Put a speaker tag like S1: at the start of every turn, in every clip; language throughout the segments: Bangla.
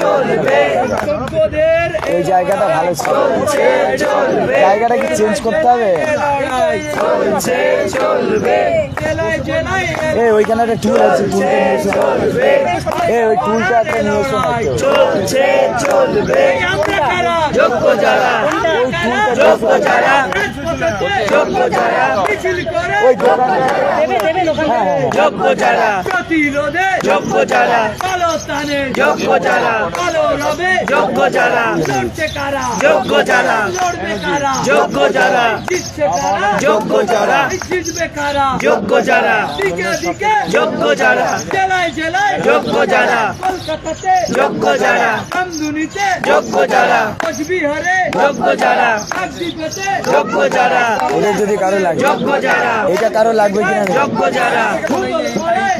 S1: চলবে।
S2: এই জায়গাটা ভালো ছিল। জায়গাটা কি চেঞ্জ করতে হবে?
S3: লড়াই
S1: চলছে চলবে।
S3: জেলায় জেলায়
S2: এ ওইখানে একটা টুল আছে টুলটা নিয়ে ওই টুলটা একটা নিয়ে এসো
S1: চলছে চলবে। যোগ্য যারা।
S2: ওই টুলটা
S1: যোগ্য যারা। যোগ্য যারা।
S2: হ্যাঁ হ্যাঁ
S1: যোগ্য যারা।
S3: প্রতিরোধে
S1: যোগ্য যারা।
S3: কালো তানে
S1: যোগ্য যারা
S3: কালো রবে
S1: যোগ্য যারা
S3: লড়ছে কারা
S1: যোগ্য যারা
S3: লড়বে কারা
S1: যোগ্য যারা
S3: জিতছে কারা
S1: যোগ্য যারা
S3: জিতবে কারা
S1: যোগ্য যারা
S3: দিকে দিকে
S1: যোগ্য যারা
S3: জেলায় জেলায়
S1: যোগ্য যারা
S3: কলকাতাতে
S1: যোগ্য যারা
S3: আমদুনিতে
S1: যোগ্য যারা
S3: কোচবিহারে
S1: যোগ্য যারা
S3: কাকদ্বীপেতে
S1: যোগ্য যারা
S2: ওদের যদি কারও লাগে
S1: যোগ্য যারা
S2: এটা কারও লাগবে কিনা
S1: যোগ্য যারা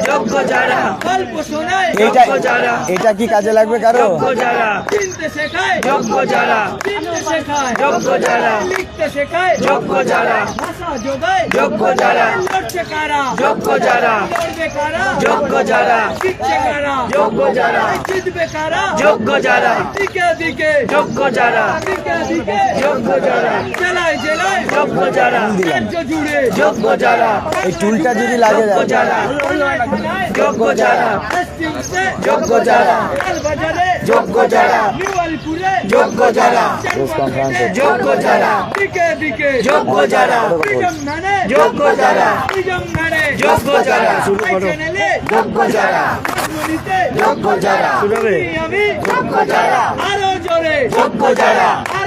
S1: যোগ্য যারা।
S3: গল্প শোনায়
S2: এইটা
S1: যারা।
S2: এটা কি কাজে লাগবে কারও?
S1: যোগ্য যারা।
S3: চিনতে শেখায়।
S1: যোগ্য যারা।
S3: চিনতে শেখায়।
S1: যোগ্য যারা।
S3: লিখতে শেখায়।
S1: যোগ্য যারা।
S3: ভাষা যোগায়।
S1: যোগ্য যারা।
S3: লড়ছে কারা
S1: যোগ্য যারা
S3: লড়বে কারা
S1: যোগ্য যারা
S3: শিখছে কারা
S1: যোগ্য যারা
S3: জিতবে কারা
S1: যোগ্য যারা
S3: দিকে দিকে
S1: যোগ্য যারা
S3: দিকে দিকে
S1: যোগ্য যারা
S3: জেলায় জেলায়
S1: যোগ্য যারা
S3: রাজ্য জুড়ে
S1: যোগ্য যারা
S2: এই টুলটা যদি লাগে
S1: যারা যোগ্য যারা যোগ্য যারা যোগ্য যারা যোগ্য যারা যোগ্য যারা
S3: দিকে দিকে
S1: যোগ্য যারা যোগ্য যারা
S3: নানে
S1: যোগ্য যারা।
S3: চ্যানেলে
S1: যোগ্য যারা। যোগ্য যারা।
S3: আমি
S1: যোগ্য যারা।
S3: আরও জোরে।
S1: যোগ্য যারা।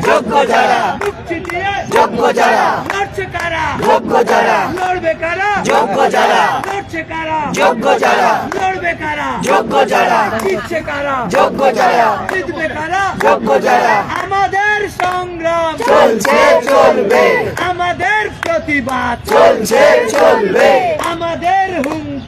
S1: যোগ্য যারা।
S3: বুক চিতিয়ে
S1: যোগ্য যারা।
S3: লড়ছে কারা?
S1: যোগ্য যারা।
S3: লড়বে কারা?
S1: যোগ্য যারা।
S3: লড়ছে কারা?
S1: যোগ্য যারা।
S3: লড়বে কারা?
S1: যোগ্য যারা।
S3: জিতছে কারা?
S1: যোগ্য যারা।
S3: জিতবে কারা?
S1: যোগ্য যারা।
S3: আমাদের সংগ্রাম
S1: চলছে চলবে।
S3: আমাদের প্রতিবাদ
S1: চলছে চলবে।
S3: আমাদের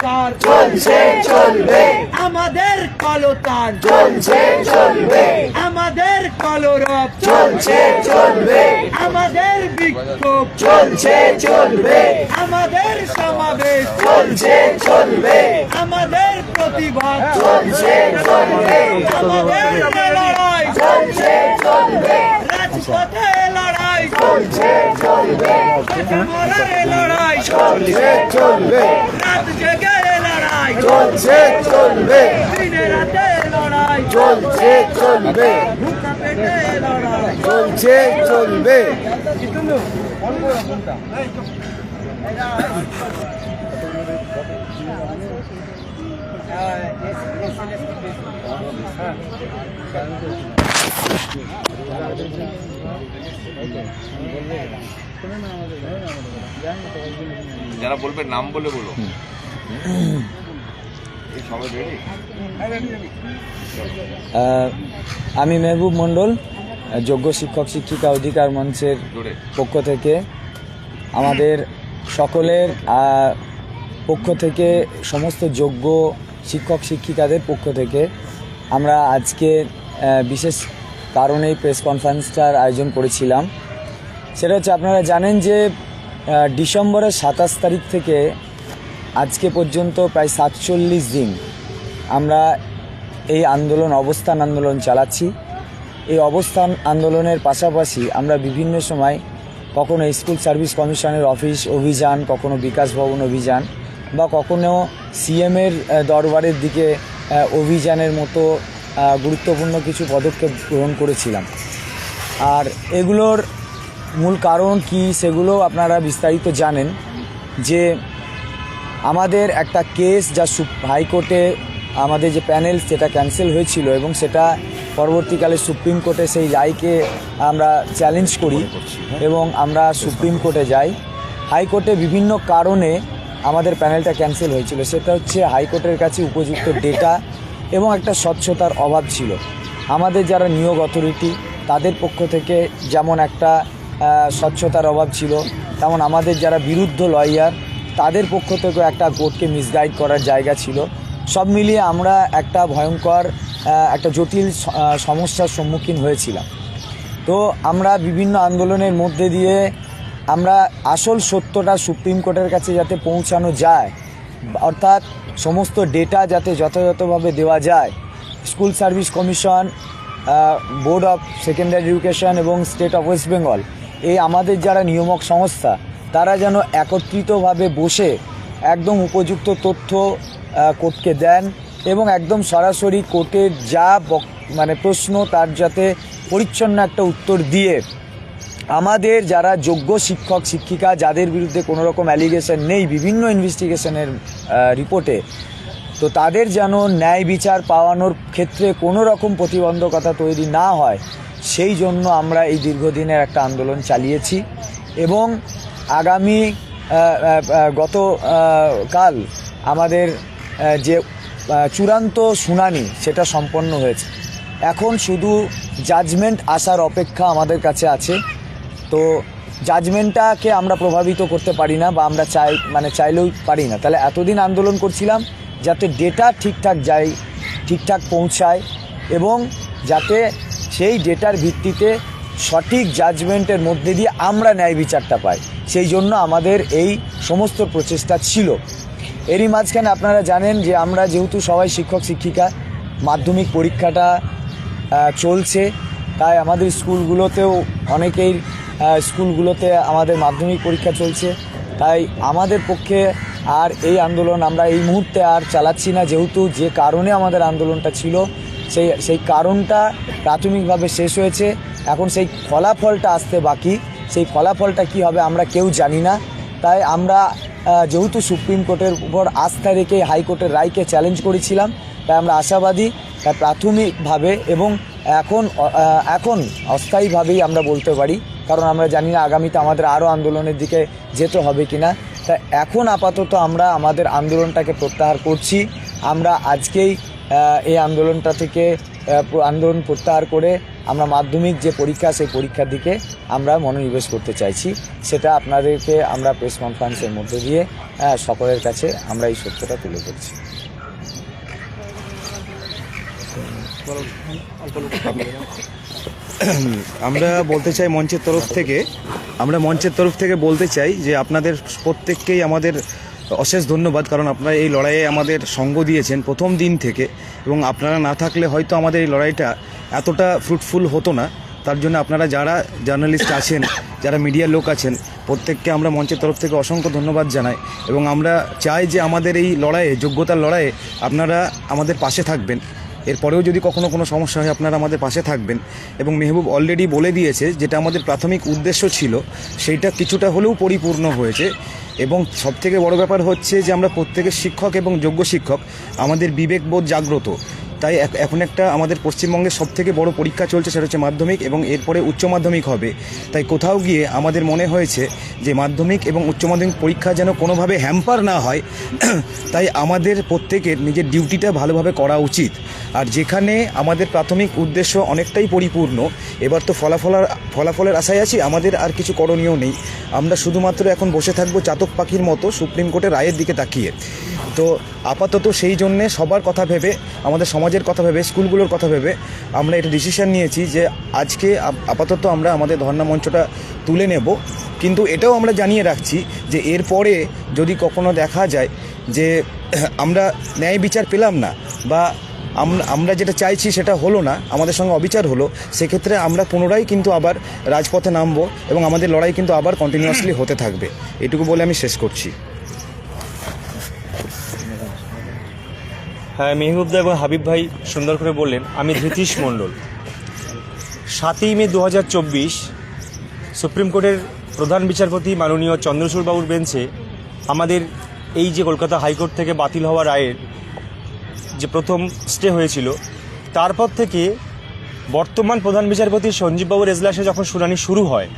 S3: হুঙ্কার
S1: চলছে চলবে।
S3: আমাদের কলতান।
S1: চলছে চলবে।
S3: আমাদের কলরব।
S1: চলছে চলবে।
S3: আমাদের বিক্ষোভ।
S1: চলছে চলবে।
S3: আমাদের সমাবেশ।
S1: চলছে চলবে।
S3: আমাদের প্রতিবাদ।
S1: চলছে চলবে।
S3: আমাদের লড়াই।
S1: চলছে চলবে।
S3: রাজপথে লড়াই
S1: চলছে চলবে।
S3: লড়াই
S1: চলছে চলবে।
S3: রাত জেগে লড়াই
S1: চলছে চলবে।
S3: দিনে রাতে লড়াই
S1: চলছে চলবে।
S3: ভুকা পেটে লড়াই
S1: চলছে চলবে।
S4: যারা বলবে নাম বলে বলো।
S2: আমি মেহবুব মণ্ডল যোগ্য শিক্ষক শিক্ষিকা অধিকার মঞ্চের পক্ষ থেকে। আমাদের সকলের পক্ষ থেকে সমস্ত যোগ্য শিক্ষক শিক্ষিকাদের পক্ষ থেকে আমরা আজকে বিশেষ কারণে এই প্রেস কনফারেন্সটার আয়োজন করেছিলাম। সেটা হচ্ছে আপনারা জানেন যে ডিসেম্বরের সাতাশ তারিখ থেকে আজকে পর্যন্ত প্রায় সাতচল্লিশ দিন আমরা এই আন্দোলন, অবস্থান আন্দোলন চালাচ্ছি। এই অবস্থান আন্দোলনের পাশাপাশি আমরা বিভিন্ন সময় কখনো স্কুল সার্ভিস কমিশনের অফিস অভিযান, কখনো বিকাশ ভবন অভিযান বা কখনো সিএমের দরবারের দিকে অভিযানের মতো গুরুত্বপূর্ণ কিছু পদক্ষেপ গ্রহণ করেছিলাম। আর এগুলোর মূল কারণ কি সেগুলো আপনারা বিস্তারিত জানেন যে আমাদের একটা কেস যা সুপ- হাইকোর্টে আমাদের যে প্যানেল সেটা ক্যান্সেল হয়েছিল এবং সেটা পরবর্তীকালে সুপ্রিম কোর্টে সেই রায়কে আমরা চ্যালেঞ্জ করি এবং আমরা সুপ্রিম কোর্টে যাই। হাইকোর্টে বিভিন্ন কারণে আমাদের প্যানেলটা ক্যান্সেল হয়েছিল। সেটা হচ্ছে হাইকোর্টের কাছে উপযুক্ত ডেটা এবং একটা স্বচ্ছতার অভাব ছিল। আমাদের যারা নিয়োগ অথরিটি, তাদের পক্ষ থেকে যেমন একটা স্বচ্ছতার অভাব ছিল, তেমন আমাদের যারা বিরুদ্ধ লয়ার, তাদের পক্ষ থেকেও একটা কোর্টকে মিসগাইড করার জায়গা ছিল। সব মিলিয়ে আমরা একটা ভয়ঙ্কর একটা জটিল সমস্যার সম্মুখীন হয়েছিলাম। তো আমরা বিভিন্ন আন্দোলনের মধ্যে দিয়ে আমরা আসল সত্যটা সুপ্রিম কোর্টের কাছে যাতে পৌঁছানো যায়, অর্থাৎ সমস্ত ডেটা যাতে যথাযথভাবে দেওয়া যায় school service commission board of secondary education এবং স্টেট অফ ওয়েস্ট বেঙ্গল এই আমাদের যারা নিয়ামক সংস্থা, তারা যেন একত্রিতভাবে বসে একদম উপযুক্ত তথ্য কোর্টকে দেন এবং একদম সরাসরি কোর্টের যা মানে প্রশ্ন তার যাতে পরিচ্ছন্ন একটা উত্তর দিয়ে আমাদের যারা যোগ্য শিক্ষক, শিক্ষিকা, যাদের বিরুদ্ধে কোনো রকম অ্যালিগেশন নেই, বিভিন্ন ইনভেস্টিগেশনের রিপোর্টে, তো তাদের যেন ন্যায় বিচার পাওয়ানোর ক্ষেত্রে কোনো রকম প্রতিবন্ধকতা তৈরি না হয়, সেই জন্য আমরা এই দীর্ঘদিনের একটা আন্দোলন চালিয়েছি এবং আগামী গত কাল আমাদের যে চূড়ান্ত শুনানি সেটা সম্পন্ন হয়েছে। এখন শুধু জাজমেন্ট আসার অপেক্ষা আমাদের কাছে আছে। তো জাজমেন্টটাকে আমরা প্রভাবিত করতে পারি না বা আমরা চাই মানে চাইলেও পারি না। তাহলে এতদিন আন্দোলন করছিলাম যাতে ডেটা ঠিকঠাক যায়, ঠিকঠাক পৌঁছায় এবং যাতে সেই ডেটার ভিত্তিতে সঠিক জাজমেন্টের মধ্যে দিয়ে আমরা ন্যায় বিচারটা পাই। সেই জন্য আমাদের এই সমস্ত প্রচেষ্টা ছিল। এরই মাঝখানে আপনারা জানেন যে আমরা যেহেতু সবাই শিক্ষক, শিক্ষিকা, মাধ্যমিক পরীক্ষাটা চলছে, তাই আমাদের স্কুলগুলোতেও অনেকেই স্কুলগুলোতে আমাদের মাধ্যমিক পরীক্ষা চলছে। তাই আমাদের পক্ষে আর এই আন্দোলন আমরা এই মুহূর্তে আর চালাচ্ছি না। যেহেতু যে কারণে আমাদের আন্দোলনটা ছিল, সেই সেই কারণটা প্রাথমিকভাবে শেষ হয়েছে। এখন সেই ফলাফলটা আসতে বাকি। সেই ফলাফলটা কি হবে আমরা কেউ জানি না। তাই আমরা যেহেতু সুপ্রিম কোর্টের উপর আস্থা রেখে হাইকোর্টের রায়কে চ্যালেঞ্জ করেছিলাম, তাই আমরা আশাবাদী প্রাথমিকভাবে এবং এখন এখন অস্থায়ীভাবেই আমরা বলতে পারি কারণ আমরা জানি না আগামীতে আমাদের আরও আন্দোলনের দিকে যেতে হবে কি না তাই এখন আপাতত আমরা আমাদের আন্দোলনটাকে প্রত্যাহার করছি। আমরা আজকেই এই আন্দোলনটা থেকে আন্দোলন প্রত্যাহার করে আমরা মাধ্যমিক যে পরীক্ষা, সেই পরীক্ষার দিকে আমরা মনোনিবেশ করতে চাইছি। সেটা আপনাদেরকে আমরা প্রেস কনফারেন্সের মধ্যে দিয়ে সকলের কাছে আমরা এই সত্যটা তুলে ধরছি।
S5: আমরা বলতে চাই মঞ্চের তরফ থেকে, আমরা মঞ্চের তরফ থেকে বলতে চাই যে আপনাদের প্রত্যেককেই আমাদের অশেষ ধন্যবাদ, কারণ আপনারা এই লড়াইয়ে আমাদের সঙ্গ দিয়েছেন প্রথম দিন থেকে, এবং আপনারা না থাকলে হয়তো আমাদের এই লড়াইটা এতটা ফ্রুটফুল হতো না। তার জন্য আপনারা যারা জার্নালিস্ট আছেন, যারা মিডিয়ার লোক আছেন, প্রত্যেককে আমরা মঞ্চের তরফ থেকে অসংখ্য ধন্যবাদ জানাই, এবং আমরা চাই যে আমাদের এই লড়াইয়ে, যোগ্যতার লড়াইয়ে আপনারা আমাদের পাশে থাকবেন। এরপরেও যদি কখনো কোনো সমস্যা হয়, আপনারা আমাদের পাশে থাকবেন। এবং মেহবুব অলরেডি বলে দিয়েছে যেটা আমাদের প্রাথমিক উদ্দেশ্য ছিল সেইটা কিছুটা হলেও পরিপূর্ণ হয়েছে। এবং সবথেকে বড় ব্যাপার হচ্ছে যে আমরা প্রত্যেকের শিক্ষক এবং যোগ্য শিক্ষক, আমাদের বিবেকবোধ জাগ্রত। তাই এখন একটা আমাদের পশ্চিমবঙ্গের সব থেকে বড় পরীক্ষা চলছে সেটা হচ্ছে মাধ্যমিক এবং এরপরে উচ্চ মাধ্যমিক হবে। তাই কোথাও গিয়ে আমাদের মনে হয়েছে যে মাধ্যমিক এবং উচ্চ মাধ্যমিক পরীক্ষা যেন কোনোভাবে হ্যাম্পার না হয়। তাই আমাদের প্রত্যেকের নিজের ডিউটিটা ভালোভাবে করা উচিত। আর যেখানে আমাদের প্রাথমিক উদ্দেশ্য অনেকটাই পরিপূর্ণ, এবার তো ফলাফলার ফলাফলের আশায় আছি, আমাদের আর কিছু করণীয় নেই। আমরা শুধুমাত্র এখন বসে থাকব চাতক পাখির মতো সুপ্রিম কোর্টের রায়ের দিকে তাকিয়ে। তো আপাতত সেই জন্যে সবার কথা ভেবে, আমাদের সমাজের কথা ভেবে, স্কুলগুলোর কথা ভেবে, আমরা এটা ডিসিশন নিয়েছি যে আজকে আপাতত আমরা আমাদের ধর্ণা মঞ্চটা তুলে নেব। কিন্তু এটাও আমরা জানিয়ে রাখছি যে এরপরে যদি কখনো দেখা যায় যে আমরা ন্যায় বিচার পেলাম না বা আমরা যেটা চাইছি সেটা হলো না আমাদের সঙ্গে অবিচার হলো সেক্ষেত্রে আমরা পুনরায় কিন্তু আবার রাজপথে নামবো এবং আমাদের লড়াই কিন্তু আবার কন্টিনিউয়াসলি হতে থাকবে। এটুকু বলে আমি শেষ করছি।
S6: হ্যাঁ মেহবুবদা এবং হাবিব ভাই সুন্দর করে বললেন আমি ধৃতীশ মণ্ডল। সাতই মে দু হাজার চব্বিশ সুপ্রিম কোর্টের প্রধান বিচারপতি মাননীয় চন্দ্রচূড় বাবুর বেঞ্চে আমাদের এই যে কলকাতা হাইকোর্ট থেকে বাতিল হওয়া রায়ের যে প্রথম স্টে হয়েছিল, তারপর থেকে বর্তমান প্রধান বিচারপতি সঞ্জীববাবুর এজলাসে যখন শুনানি শুরু হয়,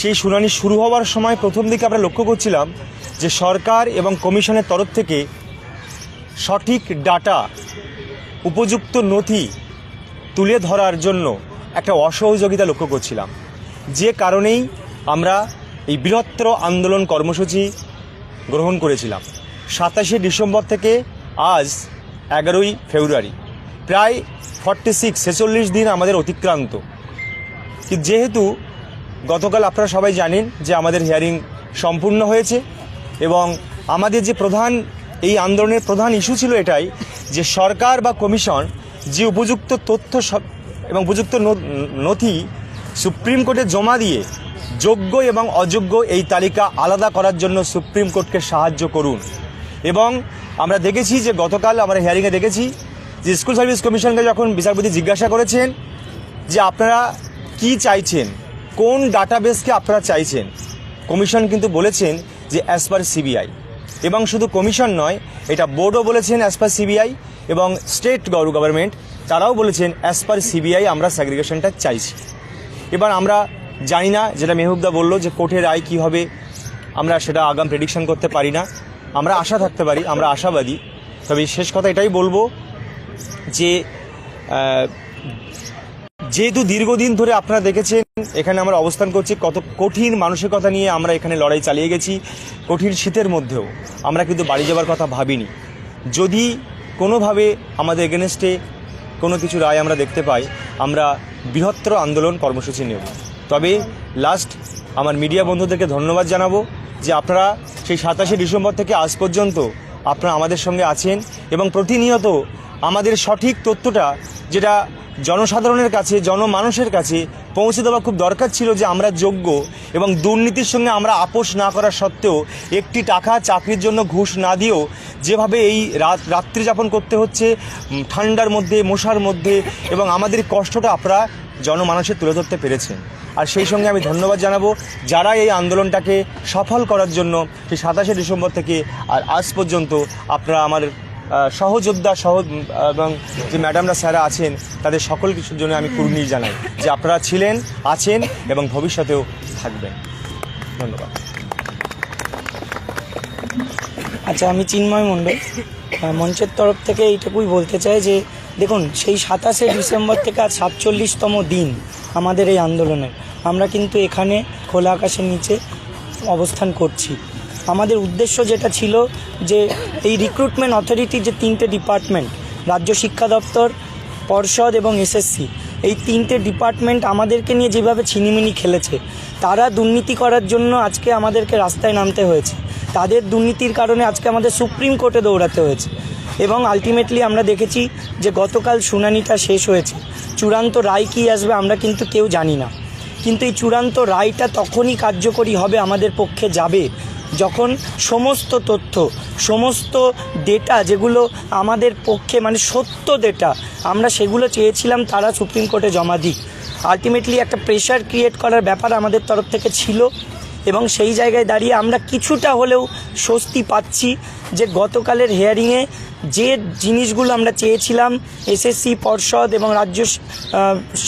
S6: সেই শুনানি শুরু হওয়ার সময় প্রথম দিকে আমরা লক্ষ্য করছিলাম যে সরকার এবং কমিশনের তরফ থেকে সঠিক ডাটা, উপযুক্ত নথি তুলে ধরার জন্য একটা অসহযোগিতা লক্ষ্য করছিলাম। যে কারণেই আমরা এই বৃহত্তর আন্দোলন কর্মসূচি গ্রহণ করেছিলাম। সাতাশে ডিসেম্বর থেকে আজ এগারোই ফেব্রুয়ারি। প্রায় ফর্টি সিক্স ছেচল্লিশ দিন আমাদের অতিক্রান্ত। যেহেতু গতকাল আপনারা সবাই জানেন যে আমাদের হিয়ারিং সম্পূর্ণ হয়েছে এবং আমাদের যে প্রধান, এই আন্দোলনের প্রধান ইস্যু ছিল এটাই যে সরকার বা কমিশন যে উপযুক্ত তথ্য এবং উপযুক্ত নথি সুপ্রিম কোর্টে জমা দিয়ে যোগ্য এবং অযোগ্য এই তালিকা আলাদা করার জন্য সুপ্রিম কোর্টকে সাহায্য করুন। এবং আমরা দেখেছি যে গতকাল আমরা হিয়ারিংয়ে দেখেছি যে স্কুল সার্ভিস কমিশনকে যখন বিচারপতি জিজ্ঞাসা করেছেন যে আপনারা কি চাইছেন, কোন ডাটাবেসকে আপনারা চাইছেন কমিশন কিন্তু বলেছেন যে অ্যাজ পার সিবিআই এবং শুধু কমিশন নয়, এটা বোর্ডও বলেছেন অ্যাজ পার সিবিআই এবং স্টেট গভর্নমেন্ট তারাও বলেছেন অ্যাজ পার সিবিআই আমরা স্যাগ্রিগেশনটা চাইছি। এবার আমরা জানি না, যেটা মেহবুবদা বলল যে কোর্টের রায় কী হবে, আমরা সেটা আগাম প্রেডিকশন করতে পারি না। আমরা আশা থাকতে পারি, আমরা আশাবাদী। তবে শেষ কথা এটাই বলব যে যেহেতু দীর্ঘদিন ধরে আপনারা দেখেছেন, এখানে আমরা অবস্থান করছি, কত কঠিন মানসিকতা নিয়ে আমরা এখানে লড়াই চালিয়ে গেছি, কঠিন শীতের মধ্যেও। আমরা কিন্তু বাড়ি যাবার কথা ভাবিনি। যদি কোনোভাবে আমাদের এগেনস্টে কোনো কিছু রায় আমরা দেখতে পাই, আমরা বৃহত্তর আন্দোলন কর্মসূচি নেব। তবে লাস্ট আমার মিডিয়া বন্ধুদেরকে ধন্যবাদ জানাব। যে আপনারা সেই সাতাশে ডিসেম্বর থেকে আজ পর্যন্ত আপনারা আমাদের সঙ্গে আছেন এবং প্রতিনিয়ত আমাদের সঠিক তথ্যটা যেটা জনসাধারণের কাছে, জনমানুষের কাছে পৌঁছে দেওয়া খুব দরকার ছিল যে আমরা যোগ্য এবং দুর্নীতির সঙ্গে আমরা আপোষ না করা সত্ত্বেও একটি টাকা চাকরির জন্য ঘুষ না দিয়েও যেভাবে এই রাত, রাত্রি যাপন করতে হচ্ছে ঠান্ডার মধ্যে, মশার মধ্যে এবং আমাদের কষ্টটা আপনারা জনমানুষে তুলে ধরতে পেরেছেন। আর সেই সঙ্গে আমি ধন্যবাদ জানাব যারা এই আন্দোলনটাকে সফল করার জন্য সেই সাতাশে ডিসেম্বর থেকে আর আজ পর্যন্ত আপনারা আমার সহযোদ্ধা, সহ এবং যে ম্যাডামরা স্যারা আছেন, তাদের সকল কিছুর জন্য আমি কুর্নিশ জানাই যে আপনারা ছিলেন, আছেন এবং ভবিষ্যতেও থাকবেন। ধন্যবাদ।
S7: আচ্ছা আমি চিন্ময় মণ্ডল মঞ্চের তরফ থেকে এইটুকুই বলতে চাই যে, দেখুন, সেই সাতাশে ডিসেম্বর থেকে আজ সাতচল্লিশতম দিন আমাদের এই আন্দোলনের। আমরা কিন্তু এখানে খোলা আকাশের নিচে অবস্থান করছি। আমাদের উদ্দেশ্য যেটা ছিল যে এই রিক্রুটমেন্ট অথরিটির যে তিনটে ডিপার্টমেন্ট রাজ্য শিক্ষা দপ্তর, পর্ষদ এবং এসএসসি এই তিনটে ডিপার্টমেন্ট আমাদেরকে নিয়ে যেভাবে ছিনিমিনি খেলেছে, তারা দুর্নীতি করার জন্য আজকে আমাদেরকে রাস্তায় নামতে হয়েছে। তাদের দুর্নীতির কারণে আজকে আমাদের সুপ্রিম কোর্টে দৌড়াতে হয়েছে। এবং আলটিমেটলি আমরা দেখেছি যে গতকাল শুনানিটা শেষ হয়েছে। চূড়ান্ত রায় কী আসবে আমরা কিন্তু কেউ জানি না। কিন্তু এই চূড়ান্ত রায়টা তখনই কার্যকরী হবে আমাদের পক্ষে যাবে যখন সমস্ত তথ্য, সমস্ত ডেটা যেগুলো আমাদের পক্ষে মানে সত্য ডেটা আমরা সেগুলো চেয়েছিলাম তারা সুপ্রিম কোর্টে জমা দিক। আলটিমেটলি একটা প্রেশার ক্রিয়েট করার ব্যাপার আমাদের তরফ থেকে ছিল এবং সেই জায়গায় দাঁড়িয়ে আমরা কিছুটা হলেও স্বস্তি পাচ্ছি। যে গতকালের হেয়ারিংয়ে যে জিনিসগুলো আমরা চেয়েছিলাম এসএসসি পর্ষদ এবং রাজ্য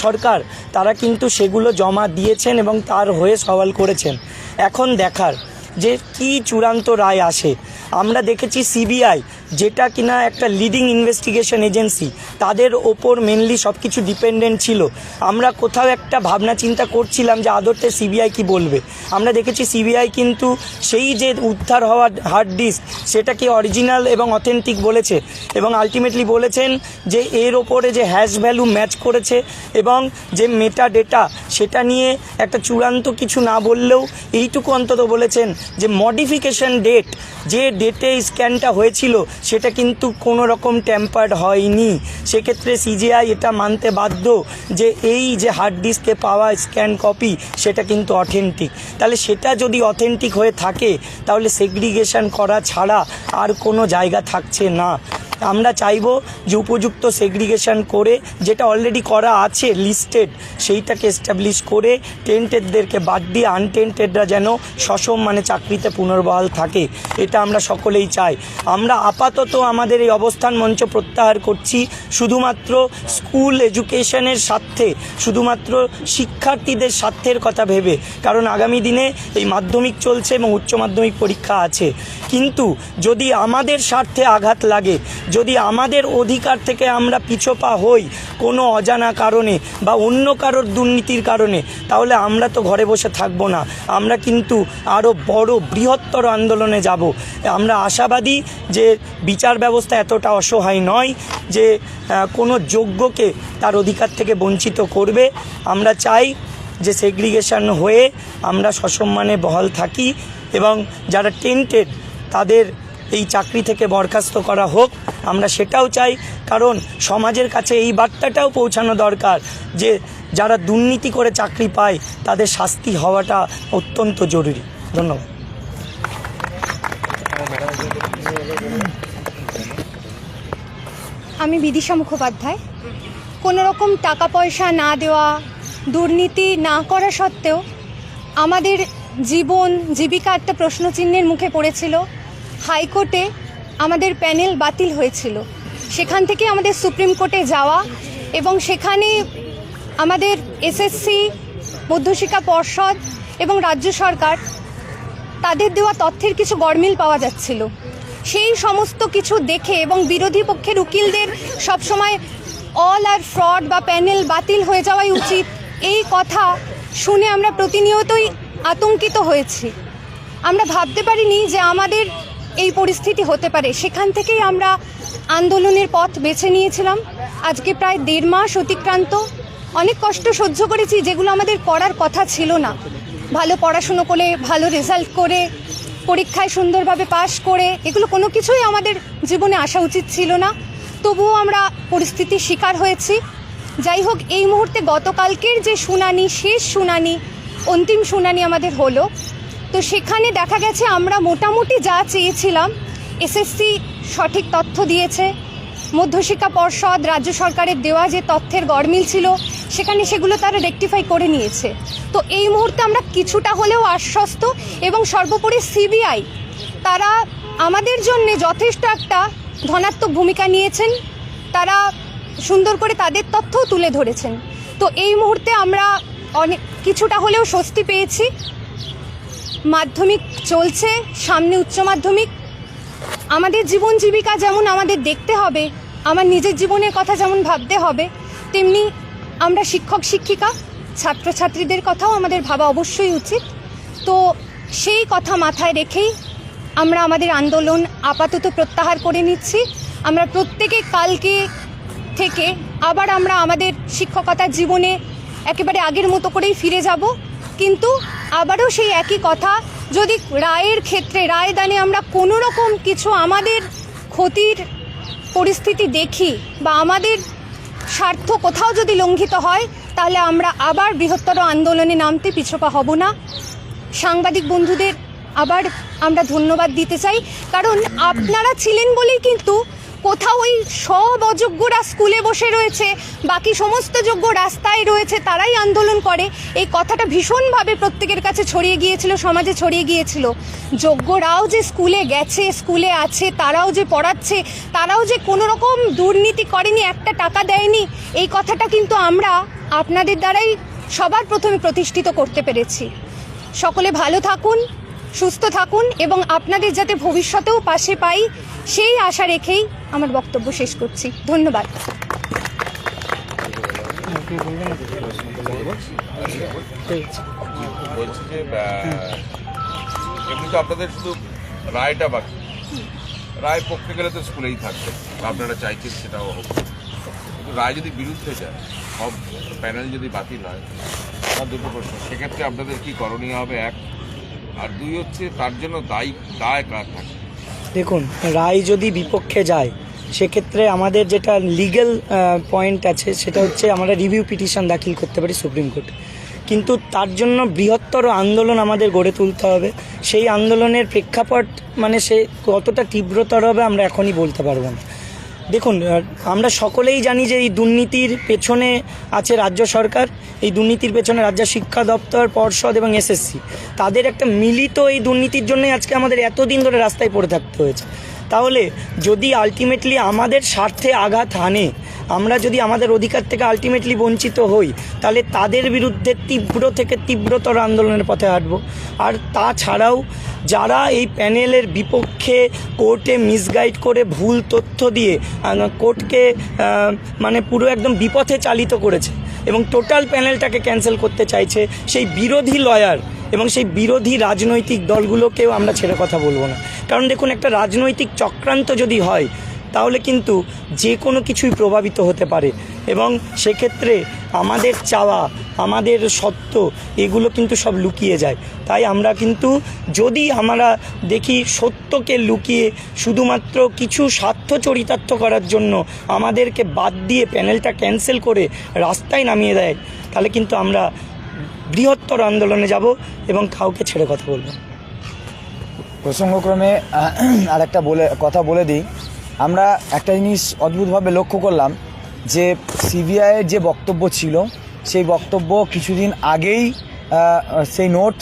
S7: সরকার, তারা কিন্তু সেগুলো জমা দিয়েছেন এবং তার হয়ে সওয়াল করেছেন। এখন দেখার যে কি চূড়ান্ত রায় আসে। আমরা দেখেছি সিবিআই যেটা কিনা একটা লিডিং ইনভেস্টিগেশন এজেন্সি তাদের ওপর মেনলি সব কিছু ডিপেন্ডেন্ট ছিল। আমরা কোথাও একটা ভাবনা চিন্তা করছিলাম যে আদতে সিবিআই কি বলবে। আমরা দেখেছি সিবিআই কিন্তু সেই যে উদ্ধার হওয়া হার্ড ডিস্ক সেটাকে অরিজিনাল এবং অথেন্টিক বলেছে এবং আলটিমেটলি বলেছেন যে এর ওপরে যে হ্যাশ ভ্যালু ম্যাচ করেছে এবং যে মেটা ডেটা সেটা নিয়ে একটা চূড়ান্ত কিছু না বললেও এইটুকু অন্তত বলেছেন যে মডিফিকেশন ডেট যে ডেটে স্ক্যানটা হয়েছিল সেটা কিন্তু কোনো রকম ট্যাম্পার্ড হয়নি। সেক্ষেত্রে সিজিআই এটা মানতে বাধ্য যে এই যে হার্ড ডিস্কে পাওয়া স্ক্যান কপি সেটা কিন্তু অথেন্টিক তাহলে সেটা যদি অথেন্টিক হয়ে থাকে, তাহলে সেগ্রিগেশন করা ছাড়া আর কোনো জায়গা থাকছে না। আমরা চাইব যে উপযুক্ত সেগ্রিগেশন করে, যেটা অলরেডি করা আছে লিস্টেড সেইটাকে এস্টাবলিশ করে টেন্টেডদেরকে বাদ দিয়ে আনটেন্টেডরা যেন সসম মানে চাকরিতে পুনর্বহাল থাকে। এটা আমরা সকলেই চাই। আমরা আপাতত আমাদের এই অবস্থান মঞ্চ প্রত্যাহার করছি শুধুমাত্র স্কুল এডুকেশনের স্বার্থে, শুধুমাত্র শিক্ষার্থীদের স্বার্থের কথা ভেবে, কারণ আগামী দিনে এই মাধ্যমিক চলছে এবং উচ্চ মাধ্যমিক পরীক্ষা আছে। কিন্তু যদি আমাদের স্বার্থে আঘাত লাগে যদি আমাদের অধিকার থেকে আমরা পিছোপা হই কোনো অজানা কারণে বা অন্য কারোর দুর্নীতির কারণে, তাহলে আমরা তো ঘরে বসে থাকব না। আমরা কিন্তু আরও বড় বৃহত্তর আন্দোলনে যাব। আমরা আশাবাদী যে বিচার ব্যবস্থা এতটা অসহায় নয় যে কোনো যোগ্যকে তার অধিকার থেকে বঞ্চিত করবে। আমরা চাই যে সেগ্রিগেশন হয়ে আমরা সসম্মানে বহাল থাকি এবং যারা টেন্টেড তাদের এই চাকরি থেকে বরখাস্ত করা হোক, আমরা সেটাও চাই। কারণ সমাজের কাছে এই বার্তাটাও পৌঁছানো দরকার যে যারা দুর্নীতি করে চাকরি পায়, তাদের শাস্তি হওয়াটা অত্যন্ত জরুরি। ধন্যবাদ।
S8: আমি বিদিশা মুখোপাধ্যায়। কোনো রকম টাকা পয়সা না দেওয়া, দুর্নীতি না করা সত্ত্বেও আমাদের জীবন জীবিকা একটা প্রশ্নচিহ্নের মুখে পড়েছিল। হাইকোর্টে আমাদের প্যানেল বাতিল হয়েছিল। সেখান থেকে আমাদের সুপ্রিম কোর্টে যাওয়া এবং সেখানে আমাদের এসএসসি, মধ্যশিক্ষা পর্ষদ এবং রাজ্য সরকার, তাদের দেওয়া তথ্যের কিছু গরমিল পাওয়া যাচ্ছিল। সেই সমস্ত কিছু দেখে এবং বিরোধী পক্ষের উকিলদের সবসময় অল আর ফ্রড বা প্যানেল বাতিল হয়ে যাওয়াই উচিত, এই কথা শুনে আমরা প্রতিনিয়তই আতঙ্কিত হয়েছি। আমরা ভাবতে পারিনি যে আমাদের এই পরিস্থিতি হতে পারে। সেখান থেকেই আমরা আন্দোলনের পথ বেছে নিয়েছিলাম। আজকে প্রায় দেড় মাস অতিক্রান্ত। অনেক কষ্ট সহ্য করেছি, যেগুলো আমাদের করার কথা ছিল না। ভালো পড়াশুনো করে, ভালো রেজাল্ট করে, পরীক্ষায় সুন্দরভাবে পাশ করে, এগুলো কোনো কিছুই আমাদের জীবনে আসা উচিত ছিল না। তবুও আমরা পরিস্থিতির শিকার হয়েছি। যাই হোক, এই মুহূর্তে গতকালকের যে শুনানি, শেষ শুনানি, অন্তিম শুনানি আমাদের হলো। তো সেখানে দেখা গেছে আমরা মোটামুটি যা চেয়েছিলাম এসএসসি সঠিক তথ্য দিয়েছে। মধ্যশিক্ষা পর্ষদ, রাজ্য সরকারের দেওয়া যে তথ্যের গরমিল ছিল, সেখানে সেগুলো তারা রেকটিফাই করে নিয়েছে। তো এই মুহূর্তে আমরা কিছুটা হলেও আশ্বস্ত এবং সর্বোপরি সিবিআই তারা আমাদের জন্য যথেষ্ট একটা ধনাত্মক ভূমিকা নিয়েছেন। তারা সুন্দর করে তাদের তথ্যও তুলে ধরেছেন। তো এই মুহূর্তে আমরা অনেক কিছুটা হলেও স্বস্তি পেয়েছি। মাধ্যমিক চলছে, সামনে উচ্চ মাধ্যমিক। আমাদের জীবন জীবিকা যেমন আমাদের দেখতে হবে, আমার নিজের জীবনের কথা যেমন ভাবতে হবে, তেমনি আমরা শিক্ষক, শিক্ষিকা, ছাত্রছাত্রীদের কথাও আমাদের ভাবা অবশ্যই উচিত। তো সেই কথা মাথায় রেখেই আমরা আমাদের আন্দোলন আপাতত প্রত্যাহার করে নিচ্ছি। আমরা প্রত্যেকে কালকে থেকে আবার আমরা আমাদের শিক্ষকতার জীবনে একেবারে আগের মতো করেই ফিরে যাব। কিন্তু আবারও সেই একই কথা, যদি রায়ের ক্ষেত্রে, রায়দানে আমরা কোনো রকম কিছু আমাদের ক্ষতির পরিস্থিতি দেখি বা আমাদের স্বার্থ কোথাও যদি লঙ্ঘিত হয়, তাহলে আমরা আবার বৃহত্তর আন্দোলনে নামতে পিছপা হব না। সাংবাদিক বন্ধুদের আবার আমরা ধন্যবাদ দিতে চাই। কারণ আপনারা ছিলেন বলেই কিন্তু কোথাও ওই সব অযোগ্যরা স্কুলে বসে রয়েছে, বাকি সমস্ত যোগ্য রাস্তায় রয়েছে, তারাই আন্দোলন করে। এই কথাটা ভীষণভাবে প্রত্যেকের কাছে ছড়িয়ে গিয়েছিল, সমাজে ছড়িয়ে গিয়েছিল। যোগ্যরাও যে স্কুলে গেছে, স্কুলে আছে, তারাও যে পড়াচ্ছে, তারাও যে কোনো রকম দুর্নীতি করেনি, একটা টাকা দেয়নি, এই কথাটা কিন্তু আমরা আপনাদের দ্বারাই সবার প্রথমে প্রতিষ্ঠিত করতে পেরেছি। সকলে ভালো থাকুন। সুস্থ থাকুন এবং আপনাদের যাতে ভবিষ্যতেও পাশে পাই, সেই আশা রেখেই আমার বক্তব্য শেষ করছি। ধন্যবাদ।
S4: বলছি আপনাদের শুধু রায়টা বাকি। রায় পক্ষে গেলে তো স্কুলেই থাকবে। আপনারা চাইছেন সেটাও হোক। কিন্তু রায় যদি বিরুদ্ধে যায়, সব প্যানেল যদি বাতিল হয়, তার দুটো প্রশ্ন। সেক্ষেত্রে আপনাদের কি করণীয় হবে? এক আর দুই হচ্ছে তার জন্য দায়ী, দায় কার থাকে?
S7: দেখুন, রায় যদি বিপক্ষে যায়, সেক্ষেত্রে আমাদের যেটা লিগ্যাল পয়েন্ট আছে, সেটা হচ্ছে আমরা রিভিউ পিটিশন দাখিল করতে পারি সুপ্রিম কোর্টে। কিন্তু তার জন্য বৃহত্তর আন্দোলন আমাদের গড়ে তুলতে হবে। সেই আন্দোলনের প্রেক্ষাপট মানে সে কতটা তীব্রতর হবে আমরা এখনই বলতে পারব না। দেখুন আমরা সকলেই জানি যে এই দুর্নীতির পেছনে আছে রাজ্য সরকার। এই দুর্নীতির পেছনে রাজ্য শিক্ষা দপ্তর, পর্ষদ এবং এসএসসি তাদের একটা মিলিত এই দুর্নীতির জন্যই আজকে আমাদের এতদিন ধরে রাস্তায় পড়ে থাকতে হয়েছে। তাহলে যদি আলটিমেটলি আমাদের স্বার্থে আঘাত হানে আমরা যদি আমাদের অধিকার থেকে আলটিমেটলি বঞ্চিত হই, তাহলে তাদের বিরুদ্ধে তীব্র থেকে তীব্রতর আন্দোলনের পথে হাঁটবো। আর তাছাড়াও যারা এই প্যানেলের বিপক্ষে কোর্টে মিসগাইড করে ভুল তথ্য দিয়ে কোর্টকে মানে পুরো একদম বিপথে চালিত করেছে এবং টোটাল প্যানেলটাকে ক্যান্সেল করতে চাইছে, সেই বিরোধী লয়ার এবং সেই বিরোধী রাজনৈতিক দলগুলোকেও আমরা ছেড়ে কথা বলব না। কারণ দেখুন, একটা রাজনৈতিক চক্রান্ত যদি হয় তাহলে কিন্তু যে কোনো কিছুই প্রভাবিত হতে পারে। এবং সেক্ষেত্রে আমাদের চাওয়া, আমাদের সত্য, এগুলো কিন্তু সব লুকিয়ে যায়। তাই আমরা কিন্তু যদি আমরা দেখি সত্যকে লুকিয়ে শুধুমাত্র কিছু স্বার্থ চরিতার্থ করার জন্য আমাদেরকে বাদ দিয়ে প্যানেলটা ক্যান্সেল করে রাস্তায় নামিয়ে দেয়, তাহলে কিন্তু আমরা বৃহত্তর আন্দোলনে যাব এবং কাউকে ছেড়ে কথা বলব।
S2: প্রসঙ্গক্রমে আর একটা বলে, কথা বলে দিই। আমরা একটা জিনিস অদ্ভুতভাবে লক্ষ্য করলাম যে সিবিআইয়ের যে বক্তব্য ছিল, সেই বক্তব্য কিছুদিন আগেই সেই নোট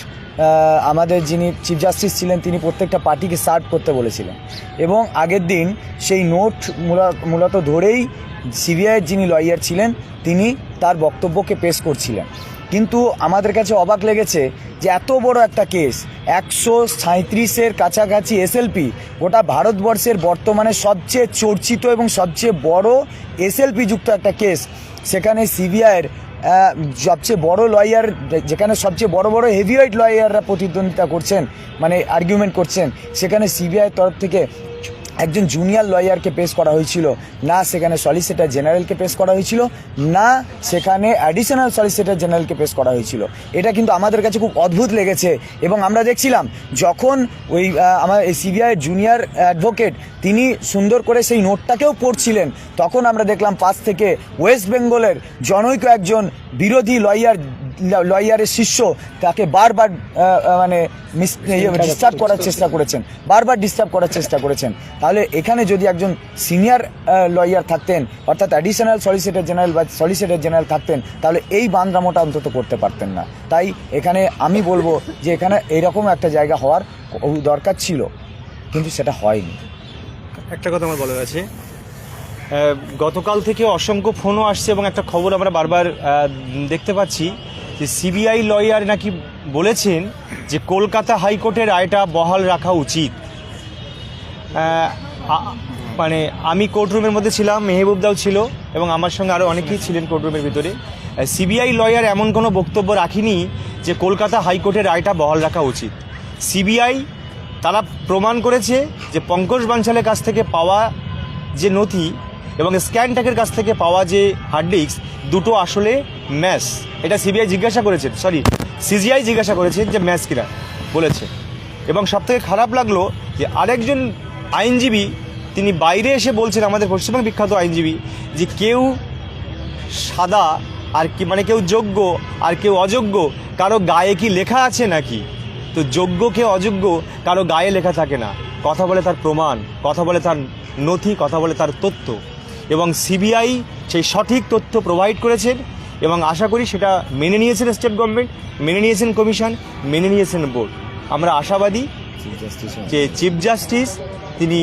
S2: আমাদের যিনি চিফ জাস্টিস ছিলেন তিনি প্রত্যেকটা পার্টিকে সার্ভ করতে বলেছিলেন। এবং আগের দিন সেই নোট মূলা- মূলত ধরেই সিবিআইয়ের যিনি লয়ার ছিলেন, তিনি তার বক্তব্যকে পেশ করছিলেন। কিন্তু আমাদের কাছে অবাক লেগেছে যে এত বড় একটা কেস। একশো সাঁত্রিশের কাছাকাছি এসএলপি গোটা ভারতবর্ষের বর্তমানে সবচেয়ে চর্চিত এবং সবচেয়ে বড় এসএলপি যুক্ত একটা কেস। সেখানে সিবিআইয়ের সবচেয়ে বড় লয়ার যেখানে সবচেয়ে বড় বড় হেভিওয়েট লয়াররা প্রতিদ্বন্দ্বিতা করছেন মানে আর্গুমেন্ট করছেন, সেখানে সিবিআইয়ের তরফ থেকে একজন জুনিয়র লয়ারকে পেশ করা হয়েছিল। না সেখানে সলিসিটার জেনারেলকে পেশ করা হয়েছিল, না সেখানে অ্যাডিশনাল সলিসিটার জেনারেলকে পেশ করা হয়েছিল। এটা কিন্তু আমাদের কাছে খুব অদ্ভুত লেগেছে এবং আমরা দেখছিলাম যখন ওই আমার সিবিআই জুনিয়র অ্যাডভোকেট তিনি সুন্দর করে সেই নোটটাকেও পড়ছিলেন, তখন আমরা দেখলাম পাশ থেকে ওয়েস্ট বেঙ্গলের জনৈক একজন বিরোধী লয়ার লয়ারের শিষ্য তাকে বারবার মানে ডিস্টার্ব করার চেষ্টা করেছেন। বারবার ডিস্টার্ব করার চেষ্টা করেছেন। তাহলে এখানে যদি একজন সিনিয়র লয়ার থাকতেন অর্থাৎ অ্যাডিশনাল সলিসিটর জেনারেল বা সলিসিটর জেনারেল থাকতেন তাহলে এই বানরামোটা অন্তত করতে পারতেন না। তাই এখানে আমি বলব যে এখানে এইরকম একটা জায়গা হওয়ার দরকার ছিল কিন্তু সেটা হয়নি।
S6: একটা কথা আমার বলা আছে। গতকাল থেকে অসংখ্য ফোনও আসছে এবং একটা খবর আমরা বারবার দেখতে পাচ্ছি। যে সিবিআই লয়ার নাকি বলেছেন যে কলকাতা হাইকোর্টের রায়টা বহাল রাখা উচিত। মানে আমি কোর্টরুমের মধ্যে ছিলাম মেহবুবদাও ছিল এবং আমার সঙ্গে আরও অনেকেই ছিলেন কোর্টরুমের ভিতরে। সিবিআই লয়ার এমন কোনো বক্তব্য রাখিনি যে কলকাতা হাইকোর্টের রায়টা বহাল রাখা উচিত। সিবিআই তারা প্রমাণ করেছে যে পঙ্কজ বাঞ্চালের কাছ থেকে পাওয়া যে নথি এবং স্ক্যান স্ক্যানট্যাকের কাছ থেকে পাওয়া যে হার্ড ডিস্ক দুটো আসলে ম্যাচ এটা সিবিআই জিজ্ঞাসা করেছেন সরি সিজিআই জিজ্ঞাসা করেছেন যে ম্যাচ কিনা, বলেছে। এবং সবথেকে খারাপ লাগল যে আরেকজন আইনজীবী, তিনি বাইরে এসে বলছেন আমাদের পশ্চিমবঙ্গ বিখ্যাত আইনজীবী, যে কেউ সাদা আর কি মানে কেউ যোগ্য আর কেউ অযোগ্য, কারও গায়ে কি লেখা আছে নাকি? তো যোগ্য কে অযোগ্য, কারও গায়ে লেখা থাকে না। কথা বলে তার প্রমাণ, কথা বলে তার নথি, কথা বলে তার তথ্য। এবং সিবিআই সেই সঠিক তথ্য প্রোভাইড করেছেন এবং আশা করি সেটা মেনে নিয়েছেন স্টেট গভর্নমেন্ট মেনে নিয়েছেন কমিশন মেনে নিয়েছেন বোর্ড আমরা আশাবাদী যে চিফ জাস্টিস তিনি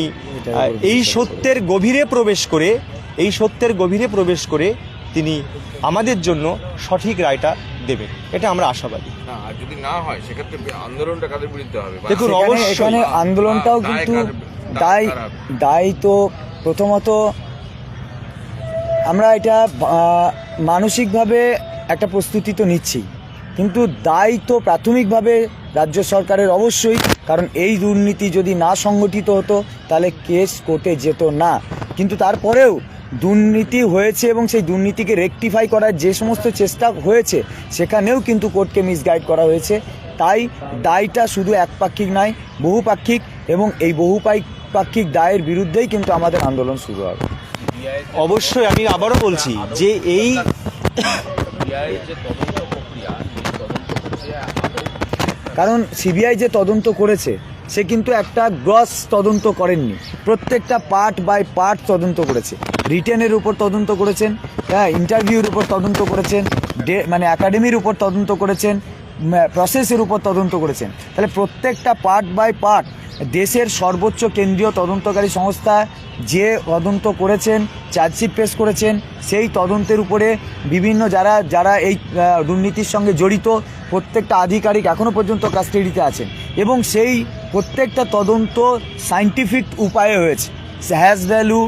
S6: এই সত্যের গভীরে প্রবেশ করে এই সত্যের গভীরে প্রবেশ করে তিনি আমাদের জন্য সঠিক রায়টা দেবেন। এটা আমরা আশাবাদী।
S4: যদি না হয় সেক্ষেত্রে আন্দোলনটা কাদের বিরুদ্ধে হবে?
S6: দেখুন, অবশ্যই।
S2: আন্দোলনটাও কিন্তু দায় দায় তো প্রথমত আমরা এটা মানসিকভাবে একটা প্রস্তুতি তো নিচ্ছি। কিন্তু দায় তো প্রাথমিকভাবে রাজ্য সরকারের অবশ্যই, কারণ এই দুর্নীতি যদি না সংগঠিত হতো, তাহলে কেস কোর্টে যেত না। কিন্তু তারপরেও দুর্নীতি হয়েছে এবং সেই দুর্নীতিকে রেকটিফাই করার যে সমস্ত চেষ্টা হয়েছে, সেখানেও কিন্তু কোর্টকে মিসগাইড করা হয়েছে। তাই দায়টা শুধু একপাক্ষিক নয়, বহুপাক্ষিক এবং এই বহুপাক্ষিক দায়ের বিরুদ্ধেই কিন্তু আমাদের আন্দোলন শুরু হবে।
S6: অবশ্যই আমি আবারও বলছি যে এই
S2: কারণ সিবিআই যে তদন্ত করেছে সে কিন্তু একটা গ্রস তদন্ত করেননি। প্রত্যেকটা পার্ট বাই পার্ট তদন্ত করেছে। রিটেনের উপর তদন্ত করেছেন হ্যাঁ ইন্টারভিউর উপর তদন্ত করেছেন মানে একাডেমির উপর তদন্ত করেছেন প্রসেসের উপর তদন্ত করেছেন। তাহলে প্রত্যেকটা পার্ট বাই পার্ট দেশের সর্বোচ্চ কেন্দ্রীয় তদন্তকারী সংস্থা যে তদন্ত করেছেন চার্জশিট পেশ করেছেন, সেই তদন্তের উপরে বিভিন্ন যারা যারা এই দুর্নীতির সঙ্গে জড়িত, প্রত্যেকটা আধিকারিক এখনও পর্যন্ত কাস্টাডিতে আছেন। এবং সেই প্রত্যেকটা তদন্ত সাইন্টিফিক উপায়ে হয়েছে। Has value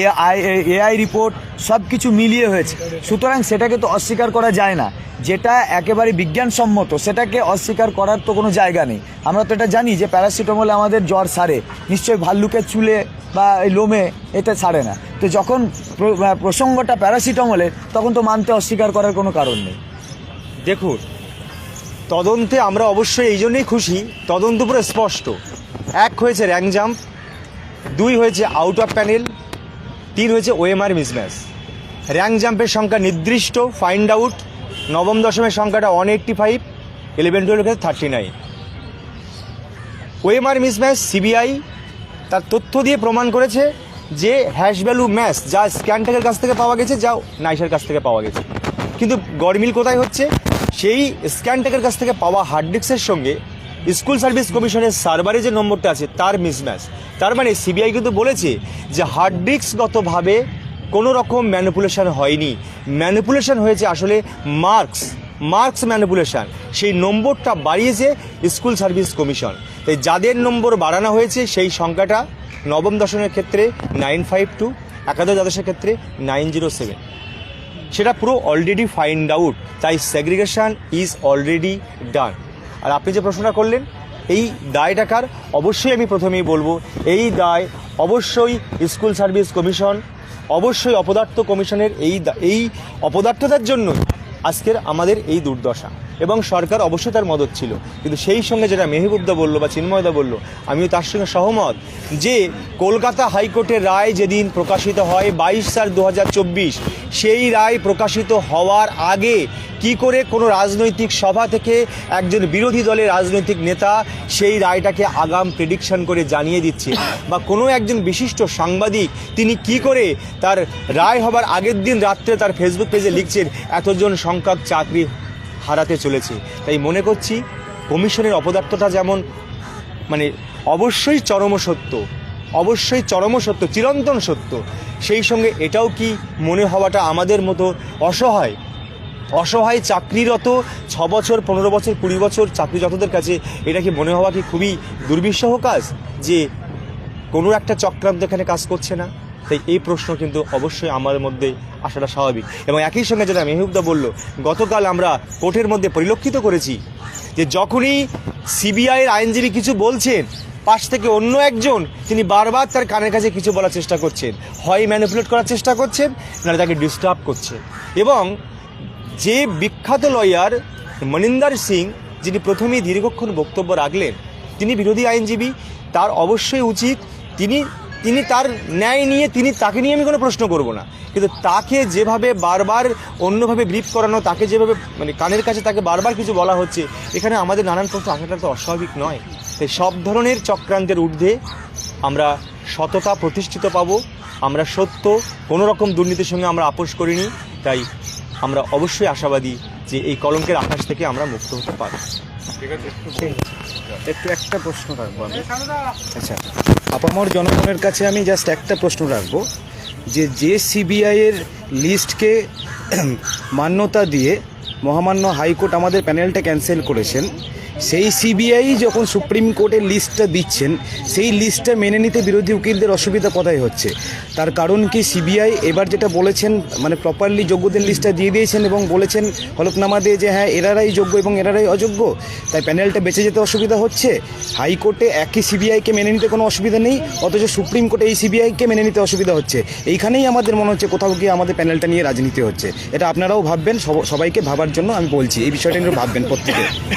S2: AI AI report সব কিছু মিলিয়ে হয়েছে। সুতরাং সেটাকে তো অস্বীকার করা যায় না। যেটা একেবারে বিজ্ঞানসম্মত, সেটাকে অস্বীকার করার তো কোনো জায়গা নেই। আমরা তো এটা জানি যে প্যারাসিটামলে আমাদের জ্বর সারে। নিশ্চয়ই ভাল্লুকের চুলে বা লোমে এটা ছাড়ে না। তো যখন প্রসঙ্গটা প্যারাসিটামলের তখন তো মানতে অস্বীকার করার কোনো কারণ নেই।
S6: দেখুন, তদন্তে আমরা অবশ্যই এই জন্যই খুশি, তদন্ত পুরো স্পষ্ট। এক হয়েছে র্যাঙ্ক জাম্প, দুই হয়েছে আউট অফ প্যানেল তিন হয়েছে ওএমআর মিসম্যাচ র্যাঙ্ক জাম্পের সংখ্যা নির্দিষ্ট ফাইন্ড আউট নবম, দশমের সংখ্যাটা one eighty five eleven twelve ক্ষেত্রে thirty nine OMR mismatch CBI তার তথ্য দিয়ে প্রমাণ করেছে যে হ্যাশ ভ্যালু ম্যাচ যা স্ক্যানটেকের কাছ থেকে পাওয়া গেছে, যা নাইসের কাছ থেকে পাওয়া গেছে। কিন্তু গরমিল কোথায় হচ্ছে? সেই স্ক্যানটেকের কাছ থেকে পাওয়া হার্ড ডিস্কের সঙ্গে স্কুল সার্ভিস কমিশনের সার্ভারে যে নম্বরটা আছে, তার মিসম্যাচ তার মানে সিবিআই কিন্তু বলেছে যে হার্ড ডিস্কগতভাবে কোনো রকম ম্যানিপুলেশন হয়নি। ম্যানিপুলেশন হয়েছে আসলে মার্কস মার্কস ম্যানিপুলেশন সেই নম্বরটা বাড়িয়েছে স্কুল সার্ভিস কমিশন তাই যাদের নম্বর বাড়ানো হয়েছে সেই সংখ্যাটা নবম দশমের ক্ষেত্রে নাইন ফাইভ টু একাদশ দ্বাদশের ক্ষেত্রে নাইন জিরো সেভেন সেটা পুরো অলরেডি ফাইন্ড আউট তাই সেগ্রিগেশন ইজ অলরেডি ডান আর আপনি যে প্রশ্নটা করলেন এই দায় টাকার অবশ্যই আমি প্রথমেই বলব, এই দায় অবশ্যই স্কুল সার্ভিস কমিশন, অবশ্যই অপদার্থ কমিশনের এই এই অপদার্থতার জন্য আজকের আমাদের এই দুর্দশা। এবং সরকার অবশ্যই তার মদত ছিল। কিন্তু সেই সঙ্গে যেটা মেহবুবদা বলল বা চিন্ময়দা বলল, আমিও তার সঙ্গে সহমত যে কলকাতা হাইকোর্টের রায় যেদিন প্রকাশিত হয় বাইশ সাল দু হাজার চব্বিশ, সেই রায় প্রকাশিত হওয়ার আগে কি করে কোনো রাজনৈতিক সভা থেকে একজন বিরোধী দলের রাজনৈতিক নেতা সেই রায়টাকে আগাম প্রেডিকশন করে জানিয়ে দিচ্ছে? বা কোনো একজন বিশিষ্ট সাংবাদিক তিনি কি করে তার রায় হবার আগের দিন রাত্রে তার ফেসবুক পেজে লিখছেন, এতজন সংখ্যক চাকরি হারাতে চলেছে। তাই মনে করছি কমিশনের অপদার্থতা যেমন মানে অবশ্যই চরম সত্য, অবশ্যই চরম সত্য, চিরন্তন সত্য। সেই সঙ্গে এটাও কি মনে হওয়াটা আমাদের মতো অসহায় অসহায় চাকরিরত ছ বছর, পনেরো বছর, কুড়ি বছর চাকরিরতদের কাছে এটা কি মনে হওয়া কি খুবই দুর্বিষহ কাজ যে কোনো একটা চক্রান্ত এখানে কাজ করছে না? তাই এই প্রশ্ন কিন্তু অবশ্যই আমার মধ্যে আসাটা স্বাভাবিক। এবং একই সঙ্গে যেটা মেহবুবদা বলল, গতকাল আমরা কোর্টের মধ্যে পরিলক্ষিত করেছি যে যখনই সিবিআইয়ের আইনজীবী কিছু বলছেন, পাশ থেকে অন্য একজন তিনি বারবার তার কানের কাছে কিছু বলার চেষ্টা করছেন। হয় ম্যানিপুলেট করার চেষ্টা করছেন, নাহলে তাকে ডিস্টার্ব করছেন। এবং যে বিখ্যাত লয়ার মনিন্দার সিং, যিনি প্রথমেই দীর্ঘক্ষণ বক্তব্য রাখলেন, তিনি বিরোধী আইনজীবী, তার অবশ্যই উচিত, তিনি তিনি তার ন্যায় নিয়ে, তিনি তাকে নিয়ে আমি কোনো প্রশ্ন করব না। কিন্তু তাকে যেভাবে বারবার অন্যভাবে ব্রিফ করানো, তাকে যেভাবে মানে কানের কাছে তাকে বারবার কিছু বলা হচ্ছে, এখানে আমাদের নানান প্রশ্ন আসাটা তো অস্বাভাবিক নয়। তাই সব ধরনের চক্রান্তের ঊর্ধ্বে আমরা সততা প্রতিষ্ঠিত পাব, আমরা সত্য, কোনো রকম দুর্নীতির সঙ্গে আমরা আপোষ করিনি, তাই আমরা অবশ্যই আশাবাদী যে এই কলঙ্কের আকাশ থেকে আমরা মুক্ত হতে পারব।
S4: ঠিক আছে একটু
S5: একটু একটা প্রশ্ন রাখব আমি। আচ্ছা আপামর জনগণের কাছে আমি জাস্ট একটা প্রশ্ন রাখব যে যে সিবিআইয়ের লিস্টকে মান্যতা দিয়ে মহামান্য হাইকোর্ট আমাদের প্যানেলটা ক্যান্সেল করেছেন। সেই সিবিআই যখন সুপ্রিম কোর্টের লিস্টটা দিচ্ছেন, সেই লিস্টটা মেনে নিতে বিরোধী উকিলদের অসুবিধা কোথায় হচ্ছে? তার কারণ কি সিবিআই এবার যেটা বলেছেন মানে প্রপারলি যোগ্যদের লিস্টটা দিয়ে দিয়েছেন এবং বলেছেন হলফনামা দিয়ে যে হ্যাঁ এরারাই যোগ্য এবং এরারাই অযোগ্য, তাই প্যানেলটা বেঁচে যেতে অসুবিধা হচ্ছে। হাইকোর্টে একই সিবিআইকে মেনে নিতে কোনো অসুবিধা নেই, অথচ সুপ্রিম কোর্টে এই সিবিআইকে মেনে নিতে অসুবিধা হচ্ছে। এইখানেই আমাদের মনে হচ্ছে কোথাও গিয়ে আমাদের প্যানেলটা নিয়ে রাজনীতি হচ্ছে। এটা আপনারাও ভাববেন, সব- সবাইকে ভাবার জন্য আমি বলছি, এই বিষয়টা নিয়ে ভাববেন প্রত্যেকে।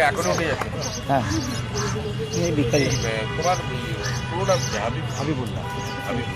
S4: তোকে এখনও উঠে যাচ্ছে।
S2: হ্যাঁ।
S7: এই বিকালে।
S4: তোমার পুরো নাম কি? হাবিব
S2: হাবিবুল্লাহ।
S4: হাবিব